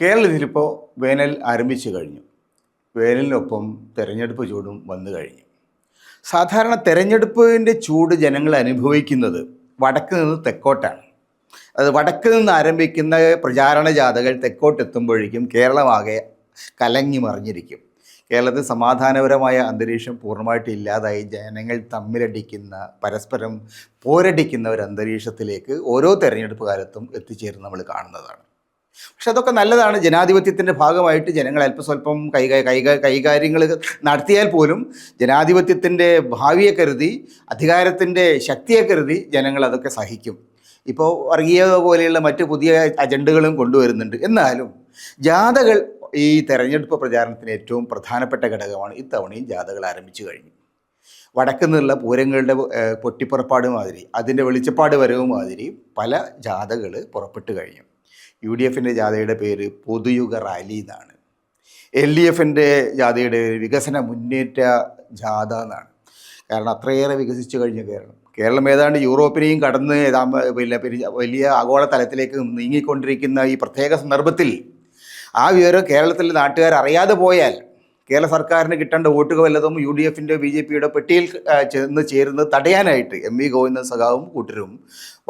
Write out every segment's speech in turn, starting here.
കേരളത്തിലിപ്പോൾ വേനൽ ആരംഭിച്ചു കഴിഞ്ഞു. വേനലിനൊപ്പം തെരഞ്ഞെടുപ്പ് ചൂടും വന്നു കഴിഞ്ഞു. സാധാരണ തെരഞ്ഞെടുപ്പിന്റെ ചൂട് ജനങ്ങൾ അനുഭവിക്കുന്നത് വടക്ക് നിന്ന് തെക്കോട്ടാണ്. അത് വടക്ക് നിന്ന് ആരംഭിക്കുന്ന പ്രചാരണ ജാഥകൾ തെക്കോട്ടെത്തുമ്പോഴേക്കും കേരളമാകെ കലങ്ങി മറിഞ്ഞിരിക്കും. കേരളത്തിൽ സമാധാനപരമായ അന്തരീക്ഷം പൂർണമായിട്ട് ഇല്ലാതായി ജനങ്ങൾ തമ്മിലടിക്കുന്ന പരസ്പരം പോരടിക്കുന്ന ഒരു അന്തരീക്ഷത്തിലേക്ക് ഓരോ തെരഞ്ഞെടുപ്പ് കാലത്തും എത്തിച്ചേരുന്ന നമ്മൾ കാണുന്നതാണ്. പക്ഷെ അതൊക്കെ നല്ലതാണ്. ജനാധിപത്യത്തിന്റെ ഭാഗമായിട്ട് ജനങ്ങൾ അല്പസ്വല്പം കൈ കൈ കൈകാര്യങ്ങൾ നടത്തിയാൽ പോലും ജനാധിപത്യത്തിന്റെ ഭാവിയെ കരുതി അധികാരത്തിന്റെ ശക്തിയെ കരുതി ജനങ്ങൾ അതൊക്കെ സഹിക്കും. ഇപ്പോൾ വർഗീയത പോലെയുള്ള മറ്റ് പുതിയ അജണ്ടകളും കൊണ്ടുവരുന്നുണ്ട്. എന്നാലും ജാഥകൾ ഈ തെരഞ്ഞെടുപ്പ് പ്രചാരണത്തിന് ഏറ്റവും പ്രധാനപ്പെട്ട ഘടകമാണ് ഇത്തവണയും ജാഥകൾ ആരംഭിച്ചു കഴിഞ്ഞു. വടക്ക് നിന്നുള്ള പൂരങ്ങളുടെ പൊട്ടിപ്പുറപ്പാട് മാതിരി അതിന്റെ വെളിച്ചപ്പാട് വരവ് മാതിരി പല ജാഥകൾ പുറപ്പെട്ടു കഴിഞ്ഞു. യു ഡി എഫിന്റെ ജാഥയുടെ പേര് പൊതുയുഗ റാലി എന്നാണ്. എൽ ഡി എഫിന്റെ ജാഥയുടെ പേര് വികസന മുന്നേറ്റ ജാഥ എന്നാണ്. കാരണം അത്രയേറെ വികസിച്ചു കഴിഞ്ഞ കേരളം. കേരളം ഏതാണ്ട് യൂറോപ്പിനെയും കടന്ന് പിന്നെ വലിയ ആഗോള തലത്തിലേക്ക് നീങ്ങിക്കൊണ്ടിരിക്കുന്ന ഈ പ്രത്യേക സന്ദർഭത്തിൽ ആ വിവരം കേരളത്തിലെ നാട്ടുകാർ അറിയാതെ പോയാൽ കേരള സർക്കാരിന് കിട്ടേണ്ട വോട്ടുകൾ വല്ലതും യു ഡി എഫിന്റെ ബി ജെ പിയുടെ പെട്ടിയിൽ ചെന്ന് ചേരുന്നത് തടയാനായിട്ട് എം വി ഗോവിന്ദൻ സഖാവും കൂട്ടരും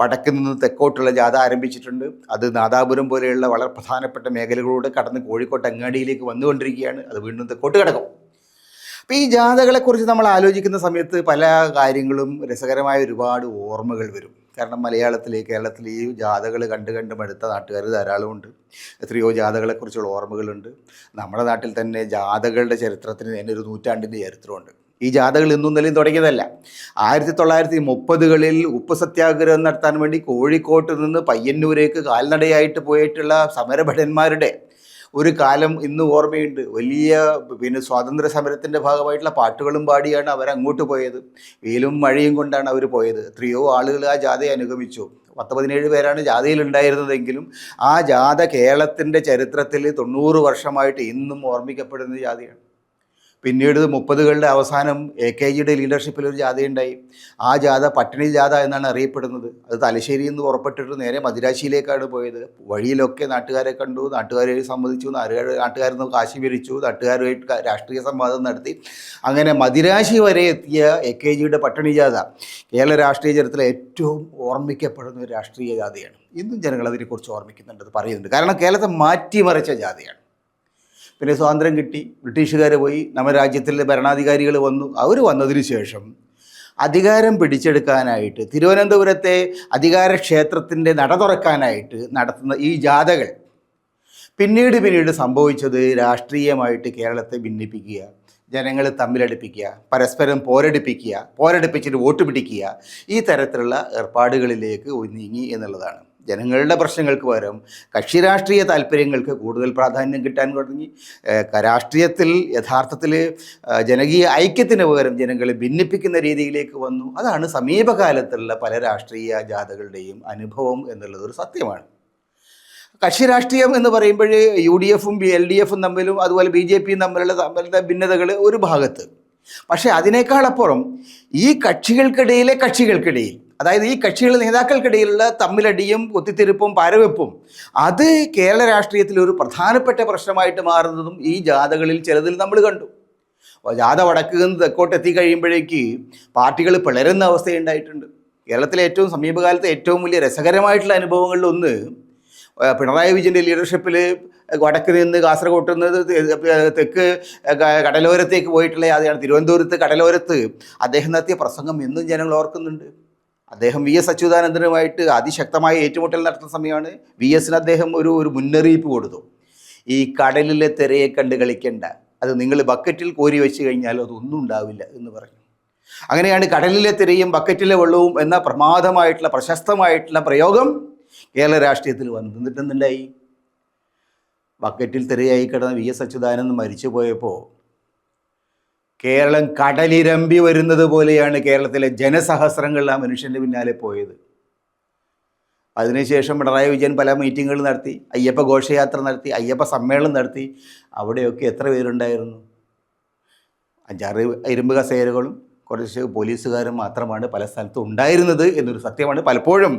വടക്കിൽ നിന്ന് തെക്കോട്ടുള്ള ജാഥ ആരംഭിച്ചിട്ടുണ്ട്. അത് നാദാപുരം പോലെയുള്ള വളരെ പ്രധാനപ്പെട്ട മേഖലകളിലൂടെ കടന്ന് കോഴിക്കോട്ട് അങ്ങാടിയിലേക്ക് വന്നുകൊണ്ടിരിക്കുകയാണ്. അത് വീണ്ടും തെക്കോട്ട് കിടക്കും. അപ്പോൾ ഈ ജാഥകളെക്കുറിച്ച് നമ്മൾ ആലോചിക്കുന്ന സമയത്ത് പല കാര്യങ്ങളും രസകരമായ ഒരുപാട് ഓർമ്മകൾ വരും. കാരണം മലയാളത്തിൽ കേരളത്തിൽ ഈ ജാഥകൾ കണ്ട് കണ്ട് മടുത്ത നാട്ടുകാർ ധാരാളമുണ്ട് എത്രയോ ജാഥകളെക്കുറിച്ചുള്ള ഓർമ്മകളുണ്ട്. നമ്മുടെ നാട്ടിൽ തന്നെ ജാഥകളുടെ ചരിത്രത്തിന് തന്നെ ഒരു നൂറ്റാണ്ടിന്റെ ചരിത്രമുണ്ട്. ഈ ജാഥകൾ ഇന്നും നിലയും തുടങ്ങിയതല്ല. ആയിരത്തി തൊള്ളായിരത്തി മുപ്പതുകളിൽ ഉപ്പ് സത്യാഗ്രഹം നടത്താൻ വേണ്ടി കോഴിക്കോട്ട് നിന്ന് പയ്യന്നൂരേക്ക് കാൽനടയായിട്ട് പോയിട്ടുള്ള സമരഭടന്മാരുടെ ഒരു കാലം ഇന്ന് ഓർമ്മയുണ്ട്. വലിയ പിന്നെ സ്വാതന്ത്ര്യ സമരത്തിന്റെ ഭാഗമായിട്ടുള്ള പാട്ടുകളും പാടിയാണ് അവരങ്ങോട്ട് പോയത്. വെയിലും മഴയും കൊണ്ടാണ് അവർ പോയത്. എത്രയോ ആളുകൾ ആ ജാഥയെ അനുഗമിച്ചു. പത്ത് പതിനേഴ് പേരാണ് ജാഥയിലുണ്ടായിരുന്നതെങ്കിലും ആ ജാഥ കേരളത്തിന്റെ ചരിത്രത്തിൽ തൊണ്ണൂറ് വർഷമായിട്ട് ഇന്നും ഓർമ്മിക്കപ്പെടുന്ന ജാഥയാണ്. പിന്നീട് മുപ്പതുകളുടെ അവസാനം എ കെ ജിയുടെ ലീഡർഷിപ്പിൽ ഒരു ജാഥയുണ്ടായി. ആ ജാഥ പട്ടിണി ജാഥ എന്നാണ് അറിയപ്പെടുന്നത്. അത് തലശ്ശേരി എന്ന് പുറപ്പെട്ടിട്ട് നേരെ മദിരാശിയിലേക്കാണ് പോയത്. വഴിയിലൊക്കെ നാട്ടുകാരെ കണ്ടു. നാട്ടുകാരെ സംബന്ധിച്ചു നാട്ടുകാരിൽ നിന്ന് കാശി വിരിച്ചു നാട്ടുകാരുമായിട്ട് രാഷ്ട്രീയ സംവാദം നടത്തി. അങ്ങനെ മദിരാശി വരെ എത്തിയ എ കെ ജിയുടെ പട്ടിണി ജാഥ കേരള രാഷ്ട്രീയ ചരിത്രത്തിലെ ഏറ്റവും ഓർമ്മിക്കപ്പെടുന്ന ഒരു രാഷ്ട്രീയ ജാഥയാണ്. ഇന്നും ജനങ്ങൾ അതിനെക്കുറിച്ച് ഓർമ്മിക്കുന്നുണ്ട് പറയുന്നുണ്ട്. കാരണം കേരളത്തെ മാറ്റിമറിച്ച ജാഥയാണ്. പിന്നെ സ്വാതന്ത്ര്യം കിട്ടി. ബ്രിട്ടീഷുകാർ പോയി. നമ്മുടെ രാജ്യത്തിലെ ഭരണാധികാരികൾ വന്നു. അവർ വന്നതിന് ശേഷം അധികാരം പിടിച്ചെടുക്കാനായിട്ട് തിരുവനന്തപുരത്തെ അധികാര ക്ഷേത്രത്തിന്റെ നട തുറക്കാനായിട്ട് നടത്തുന്ന ഈ ജാഥകൾ പിന്നീട് പിന്നീട് സംഭവിച്ചത് രാഷ്ട്രീയമായിട്ട് കേരളത്തെ ഭിന്നിപ്പിക്കുക ജനങ്ങളെ തമ്മിലടിപ്പിക്കുക പരസ്പരം പോരടിപ്പിക്കുക പോരടിപ്പിച്ചിട്ട് വോട്ട് പിടിക്കുക ഈ തരത്തിലുള്ള ഏർപ്പാടുകളിലേക്ക് നീങ്ങി എന്നുള്ളതാണ്. ജനങ്ങളുടെ പ്രശ്നങ്ങൾക്ക് പകരം കക്ഷി രാഷ്ട്രീയ താല്പര്യങ്ങൾക്ക് കൂടുതൽ പ്രാധാന്യം കിട്ടാൻ തുടങ്ങി. രാഷ്ട്രീയത്തിൽ യഥാർത്ഥത്തിൽ ജനകീയ ഐക്യത്തിന് പകരം ജനങ്ങളെ ഭിന്നിപ്പിക്കുന്ന രീതിയിലേക്ക് വന്നു. അതാണ് സമീപകാലത്തുള്ള പല രാഷ്ട്രീയ ജാഥകളുടെയും അനുഭവം എന്നുള്ളത് ഒരു സത്യമാണ്. കക്ഷി രാഷ്ട്രീയം എന്ന് പറയുമ്പോൾ യു ഡി എഫും എൽ ഡി എഫും തമ്മിലും അതുപോലെ ബി ജെ പിയും തമ്മിലുള്ള തമ്മിലുള്ള ഭിന്നതകൾ ഒരു ഭാഗത്ത്. പക്ഷേ അതിനേക്കാളപ്പുറം ഈ കക്ഷികൾക്കിടയിലെ കക്ഷികൾക്കിടയിൽ അതായത് ഈ കക്ഷികളുടെ നേതാക്കൾക്കിടയിലുള്ള തമ്മിലടിയും ഒത്തിത്തിരിപ്പും പരവെപ്പും അത് കേരള രാഷ്ട്രീയത്തിൽ ഒരു പ്രധാനപ്പെട്ട പ്രശ്നമായിട്ട് മാറുന്നതും ഈ ജാഥകളിൽ ചിലതിൽ നമ്മൾ കണ്ടു. ജാഥ വടക്ക് നിന്ന് തെക്കോട്ട് എത്തിക്കഴിയുമ്പോഴേക്ക് പാർട്ടികൾ പിളരുന്ന അവസ്ഥയുണ്ടായിട്ടുണ്ട്. കേരളത്തിലെ ഏറ്റവും സമീപകാലത്തെ ഏറ്റവും വലിയ രസകരമായിട്ടുള്ള അനുഭവങ്ങളിൽ ഒന്ന് പിണറായി വിജയന്റെ ലീഡർഷിപ്പിൽ വടക്ക് നിന്ന് കാസർഗോട്ട് നിന്ന് തെക്ക് കടലോരത്തേക്ക് പോയിട്ടുള്ള യാത്രയാണ്. തിരുവനന്തപുരത്ത് കടലോരത്ത് അദ്ദേഹം നടത്തിയ പ്രസംഗം എന്നും ജനങ്ങൾ ഓർക്കുന്നുണ്ട്. അദ്ദേഹം വി എസ് അച്യുതാനന്ദനുമായിട്ട് അതിശക്തമായ ഏറ്റുമുട്ടൽ നടത്തുന്ന സമയമാണ് വി എസിന് അദ്ദേഹം ഒരു ഒരു മുന്നറിയിപ്പ് കൊടുത്തു. ഈ കടലിലെ തിരയെ കണ്ട് കളിക്കേണ്ട. അത് നിങ്ങൾ ബക്കറ്റിൽ കോരി വെച്ച് കഴിഞ്ഞാൽ അതൊന്നും ഉണ്ടാവില്ല എന്ന് പറഞ്ഞു. അങ്ങനെയാണ് കടലിലെ തിരയും ബക്കറ്റിലെ വെള്ളവും എന്ന പ്രമാദമായിട്ടുള്ള പ്രശസ്തമായിട്ടുള്ള പ്രയോഗം കേരള രാഷ്ട്രീയത്തിൽ വന്നു. എന്നിട്ട് എന്തുണ്ടായി ബക്കറ്റിൽ തിരയായി കിടന്ന വി എസ് അച്യുതാനന്ദൻ മരിച്ചു പോയപ്പോൾ കേരളം കടലിരമ്പി വരുന്നത് പോലെയാണ് കേരളത്തിലെ ജനസഹസ്രങ്ങൾ ആ മനുഷ്യന്റെ പിന്നാലെ പോയത്. അതിനുശേഷം പിണറായി വിജയൻ പല മീറ്റിങ്ങുകൾ നടത്തി അയ്യപ്പ ഘോഷയാത്ര നടത്തി അയ്യപ്പ സമ്മേളനം നടത്തി. അവിടെയൊക്കെ എത്ര പേരുണ്ടായിരുന്നു? അഞ്ചാറ് ഇരുമ്പ് കസേരകളും കുറച്ച് പോലീസുകാരും മാത്രമാണ് പല സ്ഥലത്തും ഉണ്ടായിരുന്നത് എന്നൊരു സത്യമാണ്. പലപ്പോഴും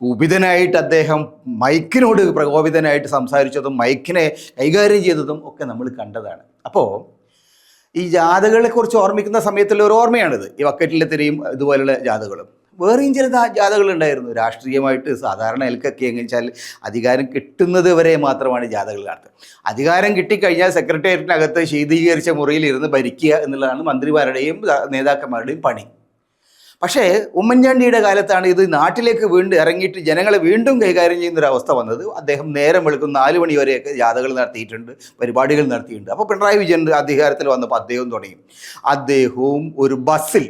കുപിതനായിട്ട് അദ്ദേഹം മൈക്കിനോട് പ്രകോപിതനായിട്ട് സംസാരിച്ചതും മൈക്കിനെ കൈകാര്യം ചെയ്തതും ഒക്കെ നമ്മൾ കണ്ടതാണ്. അപ്പോൾ ഈ ജാഥകളെക്കുറിച്ച് ഓർമ്മിക്കുന്ന സമയത്തുള്ള ഒരു ഓർമ്മയാണിത്. ഈ വക്കറ്റിലെ തിരയും ഇതുപോലുള്ള ജാഥകളും വേറെയും ചില ജാഥകളുണ്ടായിരുന്നു രാഷ്ട്രീയമായിട്ട് സാധാരണ എൽക്കൊക്കെ എങ്ങനെ വെച്ചാൽ അധികാരം കിട്ടുന്നത് വരെ മാത്രമാണ് ജാഥകൾ നടത്തുക അധികാരം കിട്ടിക്കഴിഞ്ഞാൽ സെക്രട്ടേറിയറ്റിനകത്ത് ശീതീകരിച്ച മുറിയിൽ ഇരുന്ന് ഭരിക്കുക എന്നുള്ളതാണ് മന്ത്രിമാരുടെയും നേതാക്കന്മാരുടെയും പണി. പക്ഷേ ഉമ്മൻചാണ്ടിയുടെ കാലത്താണ് ഇത് നാട്ടിലേക്ക് വീണ്ടും ഇറങ്ങിയിട്ട് ജനങ്ങളെ വീണ്ടും കൈകാര്യം ചെയ്യുന്ന ഒരു അവസ്ഥ വന്നത്. അദ്ദേഹം നേരം വെളുക്കും നാല് മണി വരെയൊക്കെ ജാഥകൾ നടത്തിയിട്ടുണ്ട് പരിപാടികൾ നടത്തിയിട്ടുണ്ട്. അപ്പോൾ പിണറായി വിജയൻ അധികാരത്തിൽ വന്നപ്പോൾ അദ്ദേഹം തുടങ്ങി. അദ്ദേഹവും ഒരു ബസ്സിൽ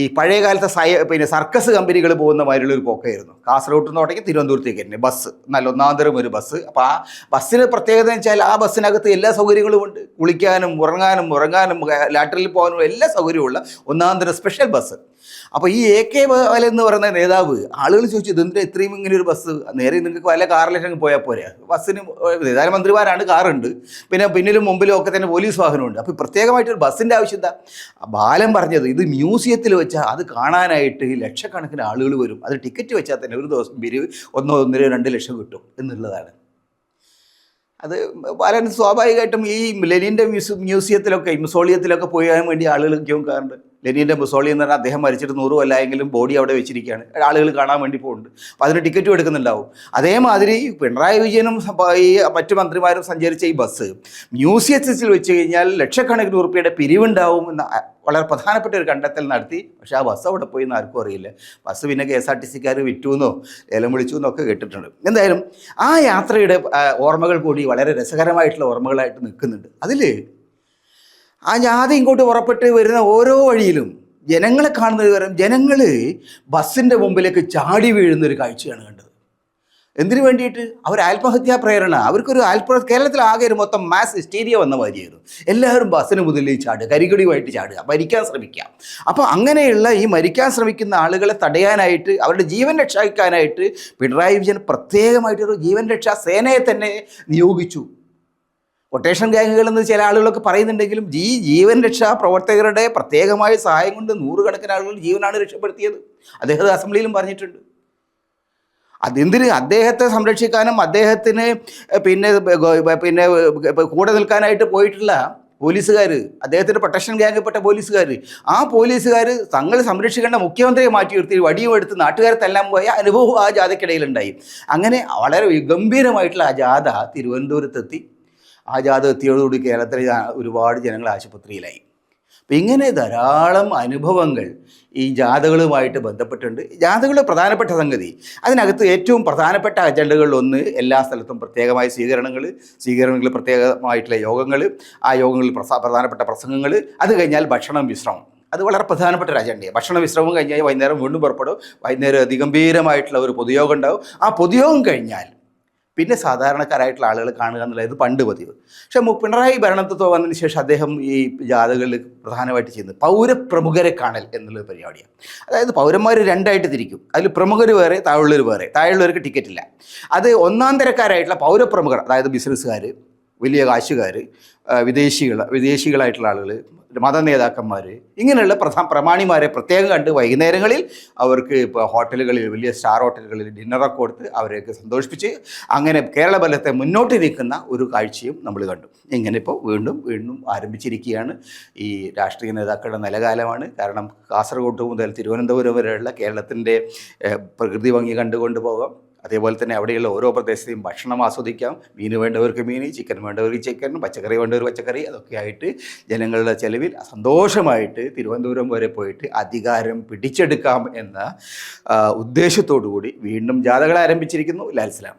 ഈ പഴയ കാലത്തെ സയ പിന്നെ സർക്കസ് കമ്പനികൾ പോകുന്ന മാതിരിയുള്ള ഒരു പോക്കായിരുന്നു. കാസർഗോഡ് നിന്ന് തുടങ്ങി തിരുവനന്തപുരത്തേക്ക് തന്നെ ബസ് നല്ല ഒന്നാന്തരം ഒരു ബസ്. അപ്പോൾ ആ ബസ്സിന് പ്രത്യേകത എന്ന് വെച്ചാൽ ആ ബസ്സിനകത്ത് എല്ലാ സൗകര്യങ്ങളും ഉണ്ട്. കുളിക്കാനും ഉറങ്ങാനും ഉറങ്ങാനും ലാറ്ററിൽ പോകാനും എല്ലാ സൗകര്യമുള്ള തരം സ്പെഷ്യൽ ബസ്. അപ്പോൾ ഈ എ കെ ബാല എന്ന് പറയുന്ന നേതാവ് ആളുകൾ ചോദിച്ചു ഇതെന്തിനാ ഇത്രയും ഇങ്ങനെ ഒരു ബസ്? നേരെ നിങ്ങൾക്ക് വല്ല കാറിലേക്ക് പോയാൽ പോരെ. ബസ്സിന് ഏതായാലും മന്ത്രിമാരാണ് കാറുണ്ട്. പിന്നെ പിന്നിലും മുമ്പിലും ഒക്കെ തന്നെ പോലീസ് വാഹനമുണ്ട്. അപ്പോൾ പ്രത്യേകമായിട്ട് ഒരു ബസ്സിന്റെ ആവശ്യം എന്താ? ബാലൻ പറഞ്ഞത് ഇത് മ്യൂസിയത്തിൽ വെച്ചാൽ അത് കാണാനായിട്ട് ലക്ഷക്കണക്കിന് ആളുകൾ വരും. അത് ടിക്കറ്റ് വെച്ചാൽ തന്നെ ഒരു ദിവസം പിരിവ് ഒന്നോ ഒന്നര രണ്ട് ലക്ഷം കിട്ടും എന്നുള്ളതാണ്. അത് ബാലൻ സ്വാഭാവികമായിട്ടും ഈ ലെനിന്റെ മ്യൂസിയത്തിലൊക്കെ മുസോളിയത്തിലൊക്കെ പോകാൻ വേണ്ടി ആളുകൾ ക്യൂ ലെനിന്റെ മുസോളി എന്ന് പറഞ്ഞാൽ അദ്ദേഹം മരിച്ചിട്ട് നൂറ് കൊല്ലായെങ്കിലും ബോഡി അവിടെ വെച്ചിരിക്കുകയാണ്. ആളുകൾ കാണാൻ വേണ്ടി പോകുന്നുണ്ട്. അപ്പോൾ അതിന് ടിക്കറ്റും എടുക്കുന്നുണ്ടാവും. അതേമാതിരി പിണറായി വിജയനും ഈ മറ്റ് മന്ത്രിമാരും സഞ്ചരിച്ച ഈ ബസ് മ്യൂസിയത്തിൽ വെച്ച് കഴിഞ്ഞാൽ ലക്ഷക്കണക്കിന് ഉറുപ്പിയുടെ പിരിവുണ്ടാവും എന്ന വളരെ പ്രധാനപ്പെട്ട ഒരു കണ്ടെത്തൽ നടത്തി. പക്ഷേ ആ ബസ് അവിടെ പോയി എന്ന് ആർക്കും അറിയില്ല. ബസ് പിന്നെ കെ എസ് ആർ ടി സിക്കാർ വിറ്റു എന്നോ ലേലം വിളിച്ചു എന്നൊക്കെ കേട്ടിട്ടുണ്ട്. എന്തായാലും ആ യാത്രയുടെ ഓർമ്മകൾ കൂടി വളരെ രസകരമായിട്ടുള്ള ഓർമ്മകളായിട്ട് നിൽക്കുന്നുണ്ട്. അതിൽ ആ ജാഥ ഇങ്ങോട്ട് പുറപ്പെട്ട് വരുന്ന ഓരോ വഴിയിലും ജനങ്ങളെ കാണുന്നത് വരെ ജനങ്ങൾ ബസ്സിന്റെ മുമ്പിലേക്ക് ചാടി വീഴുന്നൊരു കാഴ്ചയാണ് കണ്ടത്. എന്തിനു വേണ്ടിയിട്ട്? അവർ ആത്മഹത്യാ പ്രേരണ. അവർക്കൊരു ആത്മ കേരളത്തിൽ ആകെ ഒരു മൊത്തം മാസ് ഹിസ്റ്റീരിയ വന്ന മാതിരിയായിരുന്നു. എല്ലാവരും ബസ്സിന് മുതലിൽ ചാടുക കരികടിയുമായിട്ട് ചാടുക മരിക്കാൻ ശ്രമിക്കുക. അപ്പോൾ അങ്ങനെയുള്ള ഈ മരിക്കാൻ ശ്രമിക്കുന്ന ആളുകളെ തടയാനായിട്ട് അവരുടെ ജീവൻ രക്ഷിക്കാനായിട്ട് പിണറായി വിജയൻ പ്രത്യേകമായിട്ടൊരു ജീവൻ രക്ഷാ സേനയെ തന്നെ നിയോഗിച്ചു. കൊട്ടേഷൻ ഗ്യാങ്ങുകൾ എന്ന് ചില ആളുകളൊക്കെ പറയുന്നുണ്ടെങ്കിലും ഈ ജീവൻ രക്ഷാ പ്രവർത്തകരുടെ പ്രത്യേകമായ സഹായം കൊണ്ട് നൂറുകണക്കിന് ആളുകൾ ജീവനാണ് രക്ഷപ്പെടുത്തിയത്. അദ്ദേഹം അസംബ്ലിയിലും പറഞ്ഞിട്ടുണ്ട്. അതെന്തിന്? അദ്ദേഹത്തെ സംരക്ഷിക്കാനും അദ്ദേഹത്തിന് പിന്നെ പിന്നെ കൂടെ നിൽക്കാനായിട്ട് പോയിട്ടുള്ള പോലീസുകാർ അദ്ദേഹത്തിന്റെ പ്രൊട്ടക്ഷൻ ഗ്യാങ്ങിൽപ്പെട്ട പോലീസുകാർ ആ പോലീസുകാർ തങ്ങൾ സംരക്ഷിക്കേണ്ട മുഖ്യമന്ത്രിയെ മാറ്റി നിർത്തി വടിയും എടുത്ത് നാട്ടുകാരെ തല്ലാൻ പോയ അനുഭവം ആ ജാഥയ്ക്കിടയിലുണ്ടായി. അങ്ങനെ വളരെ ഗംഭീരമായിട്ടുള്ള ആ ജാഥ തിരുവനന്തപുരത്തെത്തി. ആ ജാഥ എത്തിയതോടുകൂടി കേരളത്തിലെ ഒരുപാട് ജനങ്ങൾ ആശുപത്രിയിലായി. അപ്പം ഇങ്ങനെ ധാരാളം അനുഭവങ്ങൾ ഈ ജാഥകളുമായിട്ട് ബന്ധപ്പെട്ടുണ്ട് ജാഥകളുടെ പ്രധാനപ്പെട്ട സംഗതി അതിനകത്ത് ഏറ്റവും പ്രധാനപ്പെട്ട അജണ്ടകളിലൊന്ന് എല്ലാ സ്ഥലത്തും പ്രത്യേകമായ സ്വീകരണങ്ങൾ സ്വീകരണങ്ങൾ പ്രത്യേകമായിട്ടുള്ള യോഗങ്ങൾ ആ യോഗങ്ങളിൽ പ്രധാനപ്പെട്ട പ്രസംഗങ്ങൾ അത് കഴിഞ്ഞാൽ ഭക്ഷണം വിശ്രമം. അത് വളരെ പ്രധാനപ്പെട്ട ഒരു അജണ്ടയാണ് ഭക്ഷണ വിശ്രമം കഴിഞ്ഞാൽ വൈകുന്നേരം വീണ്ടും പുറപ്പെടും. വൈകുന്നേരം അതിഗംഭീരമായിട്ടുള്ള ഒരു പൊതുയോഗം ഉണ്ടാവും. ആ പൊതുയോഗം കഴിഞ്ഞാൽ പിന്നെ സാധാരണക്കാരായിട്ടുള്ള ആളുകൾ കാണുക എന്നുള്ളത് പണ്ട് പതിവ്. പക്ഷേ പിണറായി ഭരണത്തിൽ വന്നതിന് ശേഷം അദ്ദേഹം ഈ ജാഥകളിൽ പ്രധാനമായിട്ട് ചെയ്യുന്നത് പൗരപ്രമുഖരെ കാണൽ എന്നുള്ളൊരു പരിപാടിയാണ്. അതായത് പൗരന്മാർ രണ്ടായിട്ട് തിരിക്കും. അതിൽ പ്രമുഖർ വേറെ താഴെയുള്ളവർ വേറെ. താഴെയുള്ളവർക്ക് ടിക്കറ്റ് ഇല്ല. അത് ഒന്നാം തരക്കാരായിട്ടുള്ള പൗരപ്രമുഖർ അതായത് ബിസിനസ്സുകാർ വലിയ കാശുകാർ വിദേശികൾ വിദേശികളായിട്ടുള്ള ആളുകൾ മത നേതാക്കന്മാർ ഇങ്ങനെയുള്ള പ്രധാന പ്രമാണിമാരെ പ്രത്യേകം കണ്ട് വൈകുന്നേരങ്ങളിൽ അവർക്ക് ഇപ്പോൾ ഹോട്ടലുകളിൽ വലിയ സ്റ്റാർ ഹോട്ടലുകളിൽ ഡിന്നറൊക്കെ കൊടുത്ത് അവരെയൊക്കെ സന്തോഷിപ്പിച്ച് അങ്ങനെ കേരള ബലത്തെ മുന്നോട്ട് നിൽക്കുന്ന ഒരു കാഴ്ചയും നമ്മൾ കണ്ടു. ഇങ്ങനെ ഇപ്പോൾ വീണ്ടും വീണ്ടും ആരംഭിച്ചിരിക്കുകയാണ്. ഈ രാഷ്ട്രീയ നേതാക്കളുടെ നിലകാലമാണ്. കാരണം കാസർഗോഡ് മുതൽ തിരുവനന്തപുരം വരെയുള്ള കേരളത്തിന്റെ പ്രകൃതി ഭംഗി കണ്ടുകൊണ്ട് പോകാം. അതേപോലെ തന്നെ അവിടെയുള്ള ഓരോ പ്രദേശത്തെയും ഭക്ഷണം ആസ്വദിക്കാം. മീൻ വേണ്ടവർക്ക് മീൻ ചിക്കൻ വേണ്ടവർക്ക് ചിക്കൻ പച്ചക്കറി വേണ്ടവർ പച്ചക്കറി അതൊക്കെ ആയിട്ട് ജനങ്ങളുടെ ചെലവിൽ സന്തോഷമായിട്ട് തിരുവനന്തപുരം വരെ പോയിട്ട് അധികാരം പിടിച്ചെടുക്കാം എന്ന ഉദ്ദേശത്തോടു കൂടി വീണ്ടും ജാഥകൾ ആരംഭിച്ചിരിക്കുന്നു. ലാൽസലാം